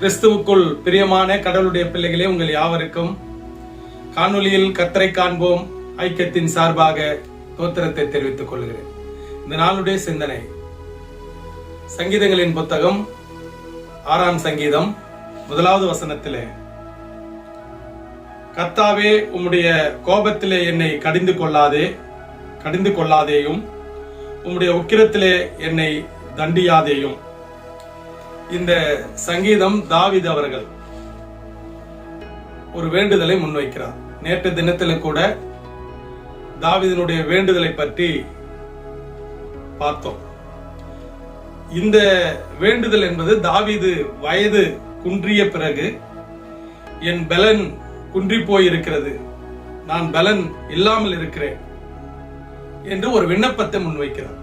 கிறிஸ்துவுக்குள் பிரியமான கடவுளுடைய பிள்ளைகளே உங்கள் யாவருக்கும் காணொலியில் கத்தரை காண்போம். ஐக்கியத்தின் சார்பாக தோத்திரத்தை தெரிவித்துக் கொள்கிறேன். இந்த நாளுடைய சிந்தனை சங்கீதங்களின் புத்தகம் ஆறாம் சங்கீதம் முதலாவது வசனத்திலே கத்தாவே உம்முடைய கோபத்திலே என்னை கடிந்து கொள்ளாதே கடிந்து கொள்ளாதேயும் உம்முடைய உக்கிரத்திலே என்னை தண்டியாதேயும். இந்த சங்கீதம் தாவித் அவர்கள் ஒரு வேண்டுதலை முன்வைக்கிறார். நேற்று தினத்தில் கூட தாவிதனுடைய வேண்டுதலை பற்றி பார்த்தோம். இந்த வேண்டுதல் என்பது தாவிது வயது குன்றிய பிறகு என் பலன் குன்றி போயிருக்கிறது. நான் பலன் இல்லாமல் இருக்கிறேன் என்று ஒரு விண்ணப்பத்தை முன்வைக்கிறார்.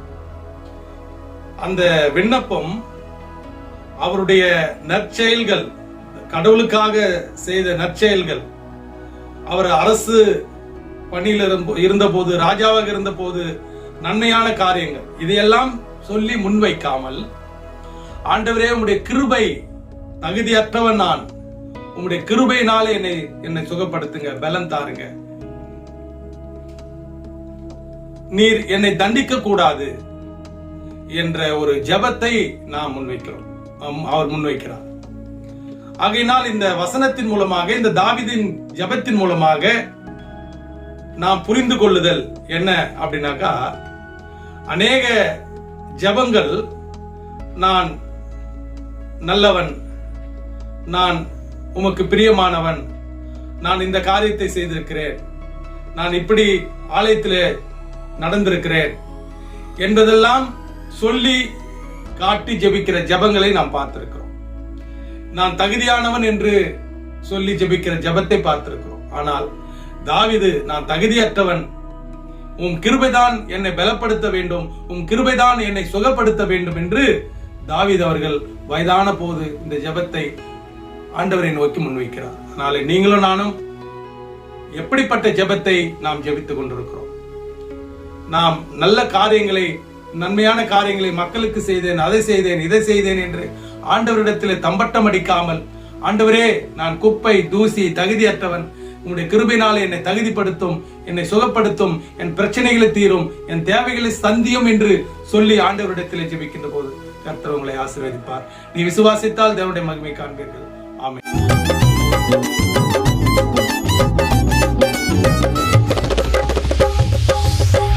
அந்த விண்ணப்பம் அவருடைய நற்செயல்கள் கடவுளுக்காக செய்த நற்செயல்கள். அவர் அரசு பணியில் இருந்தபோது ராஜாவாக இருந்தபோது நன்மையான காரியங்கள். இதையெல்லாம் சொல்லி முன்வைக்காமல் ஆண்டவரே உம்முடைய கிருபை தகுதியற்றவன் நான். உம்முடைய கிருபையினாலே என்னை என்னை சுகப்படுத்துங்க பலம் தாருங்க. நீர் என்னை தண்டிக்க கூடாது என்ற ஒரு ஜெபத்தை நாம் முன்வைக்கிறோம். அவர் முன்வைக்கிறார். ஆகையினால் இந்த வசனத்தின் மூலமாக இந்த தாவிதின் ஜெபத்தின் மூலமாக நாம் புரிந்து கொள்ளுதல் என்ன அப்படின்னாக்கா அநேக ஜெபங்கள் நான் நல்லவன் நான் உமக்கு பிரியமானவன் நான் இந்த காரியத்தை செய்திருக்கிறேன் நான் இப்படி ஆலயத்தில் நடந்திருக்கிறேன் என்பதெல்லாம் சொல்லி காட்டி ஜெபிக்கிற ஜெபங்களை நாம் பார்த்திருக்கிறோம். நான் தகுதியானவன் என்று சொல்லி ஜெபிக்கிற ஜெபத்தை பார்த்திருக்கிறோம். ஆனால் தாவிது நான் தகுதியற்றவன். உன் கிருபைதான் என்னை பலப்படுத்த வேண்டும். உன் கிருபைதான் என்னை சுகப்படுத்த வேண்டும் என்று தாவீது அவர்கள் வயதான போது இந்த ஜெபத்தை ஆண்டவரை நோக்கி முன்வைக்கிறார். அதனால நீங்களும் நானும் எப்படிப்பட்ட ஜெபத்தை நாம் ஜெபித்துக் கொண்டிருக்கிறோம். நாம் நல்ல காரியங்களை நன்மையான காரியங்களை மக்களுக்கு செய்தேன் அதை செய்தேன் இதை செய்தேன் என்று ஆண்டவரிடத்தில் தம்பட்டம் அடிக்காமல் ஆண்டவரே நான் குப்பை தூசி தகுதியற்றவன். உங்களுடைய கிருபினால் என்னை தகுதிப்படுத்தும் என்னை சுகப்படுத்தும் என் பிரச்சனைகளை தீரும் என் தேவைகளை சந்தியும் என்று சொல்லி ஆண்டவரிடத்தில் ஜெபிக்கின்ற போது கர்த்தர் உங்களை ஆசீர்வதிப்பார். நீ விசுவாசித்தால் தேவனுடைய மகிமை காண்பீர்கள். ஆமை